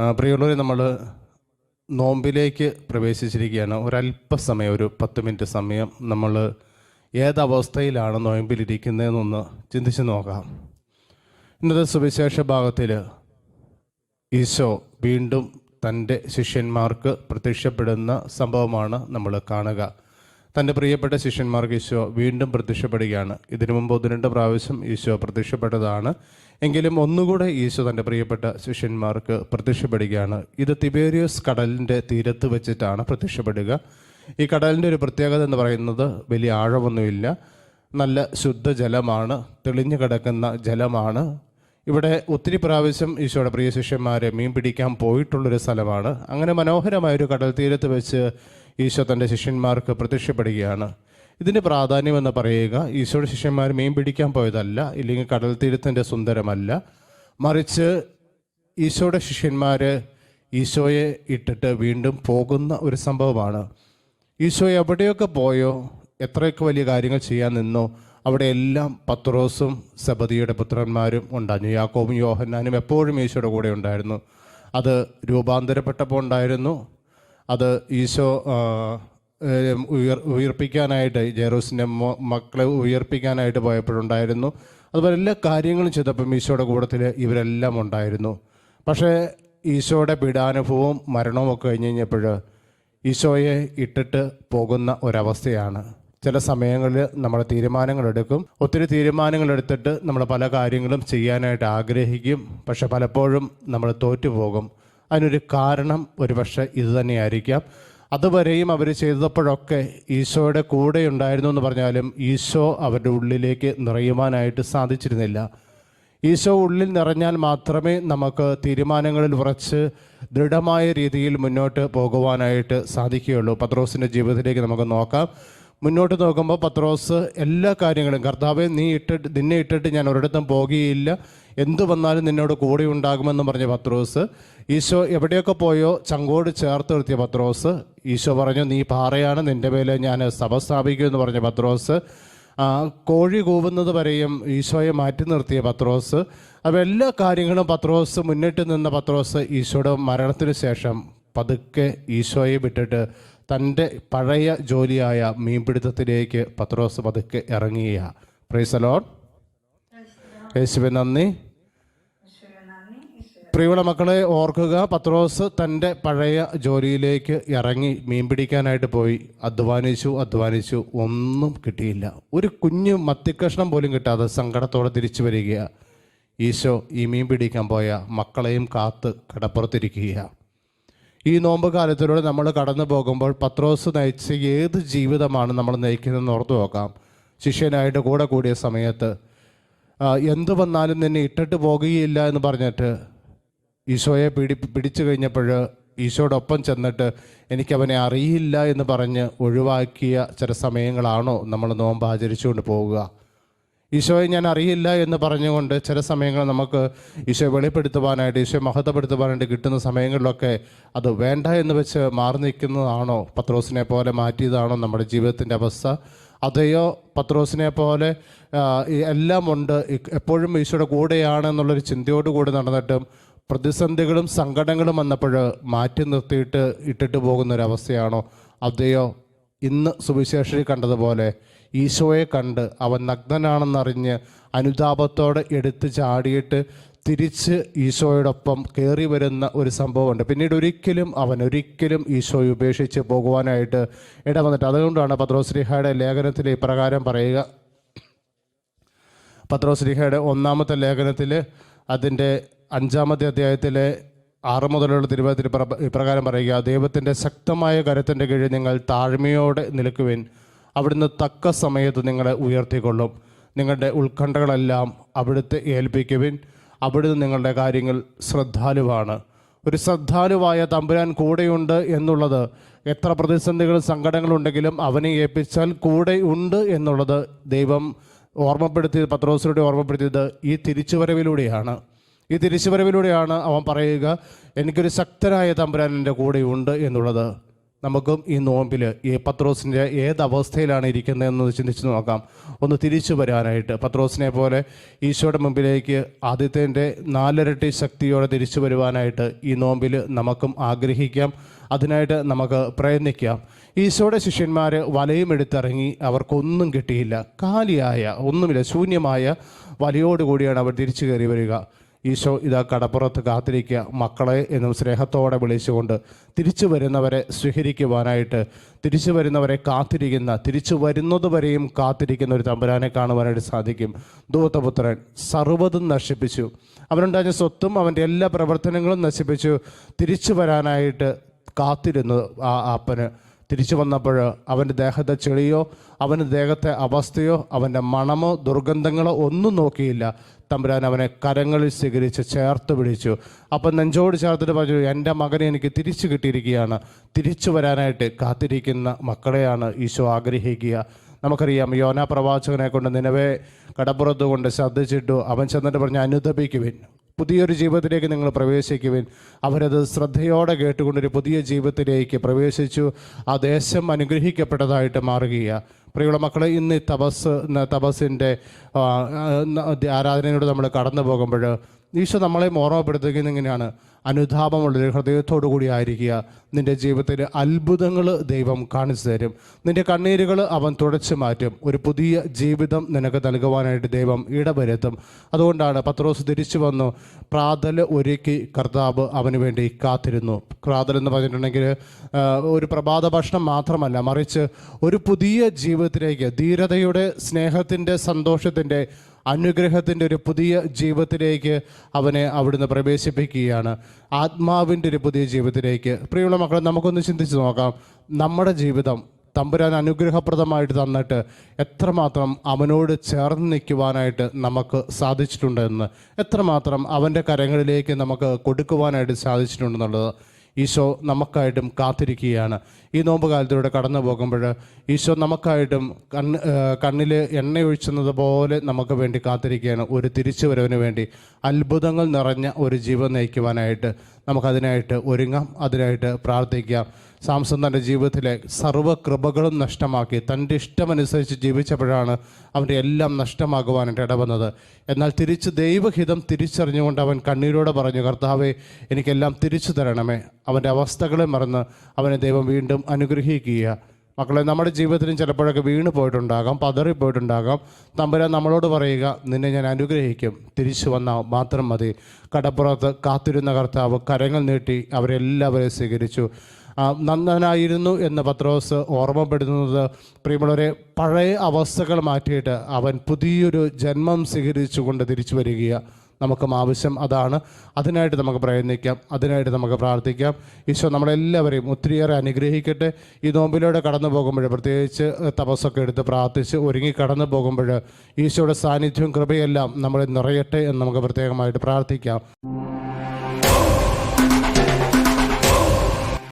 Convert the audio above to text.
ആ, പ്രിയമുള്ളവരെ നമ്മൾ നോമ്പിലേക്ക് പ്രവേശിച്ചിരിക്കുകയാണ്. ഒരല്പസമയം ഒരു പത്ത് മിനിറ്റ് സമയം നമ്മൾ ഏതവസ്ഥയിലാണ് നോയമ്പിലിരിക്കുന്നതെന്നൊന്ന് ചിന്തിച്ച് നോക്കാം. ഇന്നത്തെ സുവിശേഷ ഭാഗത്തിൽ ഈശോ വീണ്ടും തന്റെ ശിഷ്യന്മാർക്ക് പ്രത്യക്ഷപ്പെടുന്ന സംഭവമാണ് നമ്മൾ കാണുക. തന്റെ പ്രിയപ്പെട്ട ശിഷ്യന്മാർക്ക് ഈശോ വീണ്ടും പ്രത്യക്ഷപ്പെടുകയാണ്. ഇതിനു മുമ്പ് ഒന്ന് രണ്ട് പ്രാവശ്യം ഈശോ പ്രത്യക്ഷപ്പെട്ടതാണ്. എങ്കിലും ഒന്നുകൂടെ ഈശോ തന്റെ പ്രിയപ്പെട്ട ശിഷ്യന്മാർക്ക് പ്രത്യക്ഷപ്പെടുകയാണ്. ഇത് തിബേരിയസ് കടലിന്റെ തീരത്ത് വെച്ചിട്ടാണ് പ്രത്യക്ഷപ്പെടുക. ഈ കടലിന്റെ ഒരു പ്രത്യേകത എന്ന് പറയുന്നത് വലിയ ആഴമൊന്നുമില്ല. നല്ല ശുദ്ധജലമാണ് തെളിഞ്ഞു കിടക്കുന്ന ജലമാണ്. ഇവിടെ ഒത്തിരി പ്രാവശ്യം ഈശോയുടെ പ്രിയ ശിഷ്യന്മാരെ മീൻ പിടിക്കാൻ പോയിട്ടുള്ളൊരു സ്ഥലമാണ്. അങ്ങനെ മനോഹരമായൊരു കടൽ തീരത്ത് വെച്ച് ഈശോ തന്റെ ശിഷ്യന്മാർക്ക് പ്രത്യക്ഷപ്പെടുകയാണ്. ഇതിന്റെ പ്രാധാന്യം എന്ന് പറയുക ഈശോയുടെ ശിഷ്യന്മാർ മീൻ പിടിക്കാൻ പോയതല്ല ഇല്ലെങ്കിൽ കടൽ തീരത്തിന്റെ സുന്ദരമല്ല. മറിച്ച് ഈശോയുടെ ശിഷ്യന്മാർ ഈശോയെ ഇട്ടിട്ട് വീണ്ടും പോകുന്ന ഒരു സംഭവമാണ്. ഈശോ എവിടെയൊക്കെ പോയോ എത്രയൊക്കെ വലിയ കാര്യങ്ങൾ ചെയ്യാൻ നിന്നോ അവിടെ എല്ലാം പത്രോസും സബദിയുടെ പുത്രന്മാരും ഉണ്ടായിരുന്നു. യാക്കോബും യോഹന്നാനും എപ്പോഴും ഈശോയുടെ കൂടെ ഉണ്ടായിരുന്നു. അത് രൂപാന്തരപ്പെട്ടപ്പോൾ ഉണ്ടായിരുന്നു. അത് ഈശോ ഉയർ ഉയർപ്പിക്കാനായിട്ട് ജെറൂസിന്റെ മക്കളെ ഉയർപ്പിക്കാനായിട്ട് പോയപ്പോഴുണ്ടായിരുന്നു. അതുപോലെ എല്ലാ കാര്യങ്ങളും ചെയ്തപ്പം ഈശോയുടെ കൂട്ടത്തിൽ ഇവരെല്ലാം ഉണ്ടായിരുന്നു. പക്ഷേ ഈശോയുടെ പീഡാനുഭവവും മരണവും ഒക്കെ കഴിഞ്ഞ് കഴിഞ്ഞപ്പോൾ ഈശോയെ ഇട്ടിട്ട് പോകുന്ന ഒരവസ്ഥയാണ്. ചില സമയങ്ങളിൽ നമ്മൾ തീരുമാനങ്ങൾ എടുക്കും ഒത്തിരി തീരുമാനങ്ങൾ എടുത്തിട്ട് നമ്മൾ പല കാര്യങ്ങളും ചെയ്യാനായിട്ട് ആഗ്രഹിക്കും. പക്ഷെ പലപ്പോഴും നമ്മൾ തോറ്റുപോകും. അതിനൊരു കാരണം ഒരുപക്ഷെ ഇത് തന്നെയായിരിക്കാം. അതുവരെയും അവർ ചെയ്തപ്പോഴൊക്കെ ഈശോയുടെ കൂടെ ഉണ്ടായിരുന്നു എന്ന് പറഞ്ഞാലും ഈശോ അവരുടെ ഉള്ളിലേക്ക് നിറയുവാനായിട്ട് സാധിച്ചിരുന്നില്ല. ഈശോ ഉള്ളിൽ നിറഞ്ഞാൽ മാത്രമേ നമുക്ക് തീരുമാനങ്ങളിൽ ഉറച്ച് ദൃഢമായ രീതിയിൽ മുന്നോട്ട് പോകുവാനായിട്ട് സാധിക്കുകയുള്ളൂ. പത്രോസിന്റെ ജീവിതത്തിലേക്ക് നമുക്ക് നോക്കാം. മുന്നോട്ട് നോക്കുമ്പോൾ പത്രോസ് എല്ലാ കാര്യങ്ങളും കർത്താവെ നീ ഇട്ടിട്ട് നിന്നെ ഇട്ടിട്ട് ഞാൻ ഒരിടത്തും പോകുകയില്ല. എന്തു വന്നാലും നിന്നോട് കൂടെ ഉണ്ടാകുമെന്ന് പറഞ്ഞ പത്രോസ്. ഈശോ എവിടെയൊക്കെ പോയോ ചങ്കോട് ചേർത്ത് നിർത്തിയ പത്രോസ്. ഈശോ പറഞ്ഞു നീ പാറയാണ് നിന്റെ മേലെ ഞാൻ സഭ സ്ഥാപിക്കുമെന്ന് പറഞ്ഞ പത്രോസ്. കോഴി കൂവുന്നത് വരെയും ഈശോയെ മാറ്റി നിർത്തിയ പത്രോസ്. അപ്പോൾ എല്ലാ കാര്യങ്ങളും പത്രോസ് മുന്നിട്ട് നിന്ന പത്രോസ് ഈശോയുടെ മരണത്തിന് ശേഷം പതുക്കെ ഈശോയെ വിട്ടിട്ട് തന്റെ പഴയ ജോലിയായ മീൻപിടുത്തത്തിലേക്ക് പത്രോസ് പതുക്കെ ഇറങ്ങിയ പ്രൈസലോൺ യേശുവെ നന്ദി. പ്രിയമുള്ള മക്കളെ ഓർക്കുക പത്രോസ് തന്റെ പഴയ ജോലിയിലേക്ക് ഇറങ്ങി മീൻ പിടിക്കാനായിട്ട് പോയി. അധ്വാനിച്ചു അധ്വാനിച്ചു ഒന്നും കിട്ടിയില്ല. ഒരു കുഞ്ഞു മത്തിക്കഷ്ണം പോലും കിട്ടാതെ സങ്കടത്തോടെ തിരിച്ചു വരിക ഈശോ ഈ മീൻ പിടിക്കാൻ പോയ മക്കളെയും കാത്ത് കടപ്പുറത്തിരിക്കുക ഈ നോമ്പ് കാലത്തിലൂടെ നമ്മൾ കടന്നു പോകുമ്പോൾ പത്രോസ് നയിച്ച ഏത് ജീവിതമാണ് നമ്മൾ നയിക്കുന്നതെന്ന് ഓർത്തു നോക്കാം. ശിഷ്യനായിട്ട് കൂടെ കൂടിയ സമയത്ത് എന്തു വന്നാലും നിന്നെ ഇട്ടിട്ട് പോകുകയില്ല എന്ന് പറഞ്ഞിട്ട് ഈശോയെ പിടി പിടിച്ചു കഴിഞ്ഞപ്പോൾ ഈശോടൊപ്പം ചെന്നിട്ട് എനിക്കവനെ അറിയില്ല എന്ന് പറഞ്ഞ് ഒഴിവാക്കിയ ചില സമയങ്ങളാണോ നമ്മൾ നോമ്പ് ആചരിച്ചുകൊണ്ട് പോവുക ഈശോയെ ഞാൻ അറിയില്ല എന്ന് പറഞ്ഞുകൊണ്ട് ചില സമയങ്ങൾ നമുക്ക് ഈശോയെ വെളിപ്പെടുത്തുവാനായിട്ട് ഈശോയെ മഹത്വപ്പെടുത്തുവാനായിട്ട് കിട്ടുന്ന സമയങ്ങളിലൊക്കെ അത് വേണ്ട എന്ന് വെച്ച് മാറി നിൽക്കുന്നതാണോ? പത്രോസിനെ പോലെ മാറ്റിയതാണോ നമ്മുടെ ജീവിതത്തിന്റെ അവസ്ഥ? അതെയോ പത്രോസിനെ പോലെ എല്ലാം ഉണ്ട് എപ്പോഴും ഈശോയുടെ കൂടെയാണ് എന്നുള്ളൊരു ചിന്തയോടുകൂടി നടന്നിട്ടും പ്രതിസന്ധികളും സങ്കടങ്ങളും വന്നപ്പോൾ മാറ്റി നിർത്തിയിട്ട് ഇട്ടിട്ട് പോകുന്ന ഒരു അവസ്ഥയാണോ അതെയോ ഇന്ന് സുവിശേഷരി കണ്ടതുപോലെ ഈശോയെ കണ്ട് അവൻ നഗ്നനാണെന്നറിഞ്ഞ് അനുതാപത്തോടെ എടുത്ത് ചാടിയിട്ട് തിരിച്ച് ഈശോയോടൊപ്പം കയറി വരുന്ന ഒരു സംഭവമുണ്ട്. പിന്നീട് ഒരിക്കലും അവൻ ഒരിക്കലും ഈശോയെ ഉപേക്ഷിച്ച് പോകുവാനായിട്ട് ഇടവന്നിട്ട് അതുകൊണ്ടാണ് പത്രോശ്രീഹയുടെ ലേഖനത്തിൽ ഇപ്രകാരം പറയുക. പത്രോശ്രീഹയുടെ ഒന്നാമത്തെ ലേഖനത്തിൽ അതിന്റെ അഞ്ചാമത്തെ അധ്യായത്തിലെ ആറ് മുതലുള്ള തിരുവനന്തപുരത്തിൽ ഇപ്ര- ഇപ്രകാരം പറയുക ദൈവത്തിന്റെ ശക്തമായ കരത്തിന്റെ കീഴിൽ നിങ്ങൾ താഴ്മയോടെ നിൽക്കുവിൻ. അവിടുന്ന് തക്ക സമയത്ത് നിങ്ങളെ ഉയർത്തിക്കൊള്ളും. നിങ്ങളുടെ ഉത്കണ്ഠകളെല്ലാം അവിടുത്തെ ഏൽപ്പിക്കുവിൻ. അവിടുന്ന് നിങ്ങളുടെ കാര്യങ്ങൾ ശ്രദ്ധാലുവാണ്. ഒരു ശ്രദ്ധാലുവായ തമ്പുരാൻ കൂടെയുണ്ട് എന്നുള്ളത് എത്ര പ്രതിസന്ധികളും സങ്കടങ്ങളുണ്ടെങ്കിലും അവനെ ഏൽപ്പിച്ചാൽ കൂടെ ഉണ്ട് എന്നുള്ളത് ദൈവം ഓർമ്മപ്പെടുത്തിയത് പത്രോസിലൂടെ ഓർമ്മപ്പെടുത്തിയത് ഈ തിരിച്ചുവരവിലൂടെയാണ്. ഈ തിരിച്ചുവരവിലൂടെയാണ് അവൻ പറയുക എനിക്കൊരു ശക്തനായ തമ്പുരാൻ എന്റെ കൂടെയുണ്ട് എന്നുള്ളത്. നമുക്കും ഈ നോമ്പിൽ ഈ പത്രോസിന്റെ ഏത് അവസ്ഥയിലാണ് ഇരിക്കുന്നതെന്ന് ചിന്തിച്ച് നോക്കാം. ഒന്ന് തിരിച്ചു വരാനായിട്ട് പത്രോസിനെ പോലെ ഈശോയുടെ മുമ്പിലേക്ക് ആദ്യത്തെ നാലിരട്ടി ശക്തിയോടെ തിരിച്ചു വരുവാനായിട്ട് ഈ നോമ്പിൽ നമുക്കും ആഗ്രഹിക്കാം. അതിനായിട്ട് നമുക്ക് പ്രയത്നിക്കാം. ഈശോയുടെ ശിഷ്യന്മാർ വലയും എടുത്തിറങ്ങി അവർക്കൊന്നും കിട്ടിയില്ല. കാലിയായ ഒന്നുമില്ല ശൂന്യമായ വലയോടുകൂടിയാണ് അവർ തിരിച്ചു കയറി വരിക. ഈശോ ഇതാ കടപ്പുറത്ത് കാത്തിരിക്കുക. മക്കളെ എന്നും സ്നേഹത്തോടെ വിളിച്ചുകൊണ്ട് തിരിച്ചു വരുന്നവരെ സ്വീകരിക്കുവാനായിട്ട് തിരിച്ചു വരുന്നവരെ കാത്തിരിക്കുന്ന തിരിച്ചു വരുന്നതുവരെയും കാത്തിരിക്കുന്ന ഒരു തമ്പുരാനെ കാണുവാനായിട്ട് സാധിക്കും. ദൂതപുത്രൻ സർവതും നശിപ്പിച്ചു. അവനുണ്ടായ സ്വത്തും അവന്റെ എല്ലാ പ്രവർത്തനങ്ങളും നശിപ്പിച്ചു. തിരിച്ചു വരാനായിട്ട് കാത്തിരുന്നു ആ അപ്പന്. തിരിച്ചു വന്നപ്പോൾ അവന്റെ ദേഹത്തെ ചെളിയോ അവന്റെ ദേഹത്തെ അവസ്ഥയോ അവന്റെ മണമോ ദുർഗന്ധങ്ങളോ ഒന്നും നോക്കിയില്ല. തമ്പുരാൻ അവനെ കരങ്ങളിൽ സ്വീകരിച്ച് ചേർത്ത് പിടിച്ചു. അപ്പം നെഞ്ചോട് ചേർത്തിട്ട് പറഞ്ഞു എന്റെ മകനെ എനിക്ക് തിരിച്ചു കിട്ടിയിരിക്കുകയാണ്. തിരിച്ചു വരാനായിട്ട് കാത്തിരിക്കുന്ന മക്കളെയാണ് ഈശോ ആഗ്രഹിക്കുക. നമുക്കറിയാം യോന പ്രവാചകനെ കൊണ്ട് നിലവേ കടപ്പുറത്ത് കൊണ്ട് ശ്രദ്ധിച്ചിട്ടു. അവൻ ചെന്നിട്ട് പറഞ്ഞ് അനുദപിക്കുവിൻ. പുതിയൊരു ജീവിതത്തിലേക്ക് നിങ്ങൾ പ്രവേശിക്കുവിൻ. അവരത് ശ്രദ്ധയോടെ കേട്ടുകൊണ്ടൊരു പുതിയ ജീവിതത്തിലേക്ക് പ്രവേശിച്ചു. ആ ദേശം അനുഗ്രഹിക്കപ്പെട്ടതായിട്ട് മാറുകയാണ് പ്രിയമുള്ള മക്കളെ ഇന്ന് തപസ് തപസ്സിന്റെ ആരാധനയോട് നമ്മൾ കടന്നു പോകുമ്പോൾ ഈശോ നമ്മളെ ഓർമ്മപ്പെടുത്തുകയും ഇങ്ങനെയാണ്. അനുതാപമുള്ള ഹൃദയത്തോടു കൂടി ആയിരിക്കുക. നിന്റെ ജീവിതത്തിൽ അത്ഭുതങ്ങൾ ദൈവം കാണിച്ചു തരും. നിന്റെ കണ്ണീരുകൾ അവൻ തുടച്ചു മാറ്റും. ഒരു പുതിയ ജീവിതം നിനക്ക് നൽകുവാനായിട്ട് ദൈവം ഇടവരുത്തും. അതുകൊണ്ടാണ് പത്രോസ് തിരിച്ചു വന്നു. പ്രാതൽ ഒരുക്കി കർത്താവ് അവന് വേണ്ടി കാത്തിരുന്നു. പ്രാതൽ എന്ന് പറഞ്ഞിട്ടുണ്ടെങ്കിൽ ഒരു പ്രഭാത ഭക്ഷണം മാത്രമല്ല മറിച്ച് ഒരു പുതിയ ജീവിതത്തിലേക്ക് ധീരതയുടെ സ്നേഹത്തിന്റെ സന്തോഷത്തിന്റെ അനുഗ്രഹത്തിന്റെ ഒരു പുതിയ ജീവിതത്തിലേക്ക് അവനെ അവിടുന്ന് പ്രവേശിപ്പിക്കുകയാണ്. ആത്മാവിന്റെ ഒരു പുതിയ ജീവിതത്തിലേക്ക്. പ്രിയമുള്ള മക്കളെ നമുക്കൊന്ന് ചിന്തിച്ച് നോക്കാം. നമ്മുടെ ജീവിതം തമ്പുരാൻ അനുഗ്രഹപ്രദമായിട്ട് തന്നിട്ട് എത്രമാത്രം അവനോട് ചേർന്ന് നിൽക്കുവാനായിട്ട് നമുക്ക് സാധിച്ചിട്ടുണ്ടെന്ന് എത്രമാത്രം അവന്റെ കരങ്ങളിലേക്ക് നമുക്ക് കൊടുക്കുവാനായിട്ട് സാധിച്ചിട്ടുണ്ടെന്നുള്ളത് ഈശോ നമുക്കായിട്ടും കാത്തിരിക്കുകയാണ്. ഈ നോമ്പുകാലത്തിലൂടെ കടന്നു പോകുമ്പോൾ ഈശോ നമുക്കായിട്ടും കണ്ണ് കണ്ണിൽ എണ്ണയൊഴിച്ചുന്നത് പോലെ നമുക്ക് വേണ്ടി കാത്തിരിക്കുകയാണ്. ഒരു തിരിച്ചു വരവിന് വേണ്ടി അത്ഭുതങ്ങൾ നിറഞ്ഞ ഒരു ജീവൻ നയിക്കുവാനായിട്ട് നമുക്കതിനായിട്ട് ഒരുങ്ങാം. അതിനായിട്ട് പ്രാർത്ഥിക്കാം. സാംസൺ തന്റെ ജീവിതത്തിലെ സർവകൃപകളും നഷ്ടമാക്കി. തന്റെ ഇഷ്ടമനുസരിച്ച് ജീവിച്ചപ്പോഴാണ് അവന്റെ എല്ലാം നഷ്ടമാകുവാനായിട്ട് ഇടവന്നത് എന്നാൽ തിരിച്ച് ദൈവഹിതം തിരിച്ചറിഞ്ഞുകൊണ്ട് അവൻ കണ്ണീരോടെ പറഞ്ഞു കർത്താവെ എനിക്കെല്ലാം തിരിച്ചു തരണമേ. അവന്റെ അവസ്ഥകളെ മറന്ന് അവനെ ദൈവം വീണ്ടും അനുഗ്രഹിക്കുക. മക്കളെ നമ്മുടെ ജീവിതത്തിലും ചിലപ്പോഴൊക്കെ വീണ് പോയിട്ടുണ്ടാകാം പതറിപ്പോയിട്ടുണ്ടാകാം തമ്പുരാൻ നമ്മളോട് പറയുക നിന്നെ ഞാൻ അനുഗ്രഹിക്കും. തിരിച്ചു വന്നാൽ മാത്രം മതി. കടപ്പുറത്ത് കാത്തിരുന്ന കർത്താവ് കരങ്ങൾ നീട്ടി അവരെല്ലാവരെയും സ്വീകരിച്ചു. നന്ദനായിരുന്നു എന്ന് പത്രോസ് ഓർമ്മപ്പെടുത്തുന്നത്. പ്രിയമുള്ളവരെ പഴയ അവസ്ഥകൾ മാറ്റിയിട്ട് അവൻ പുതിയൊരു ജന്മം സ്വീകരിച്ചുകൊണ്ട് തിരിച്ചു വരികയാണ് നമുക്കും ആവശ്യം അതാണ്. അതിനായിട്ട് നമുക്ക് പ്രയത്നിക്കാം. അതിനായിട്ട് നമുക്ക് പ്രാർത്ഥിക്കാം. ഈശോ നമ്മളെല്ലാവരെയും ഒത്തിരിയേറെ അനുഗ്രഹിക്കട്ടെ. ഈ നോമ്പിലൂടെ കടന്നു പോകുമ്പോൾ പ്രത്യേകിച്ച് തപസ്സൊക്കെ എടുത്ത് പ്രാർത്ഥിച്ച് ഒരുങ്ങി കടന്നു പോകുമ്പോൾ ഈശോയുടെ സാന്നിധ്യവും കൃപയെല്ലാം നമ്മളെ നിറയട്ടെ എന്ന് നമുക്ക് പ്രത്യേകമായിട്ട് പ്രാർത്ഥിക്കാം.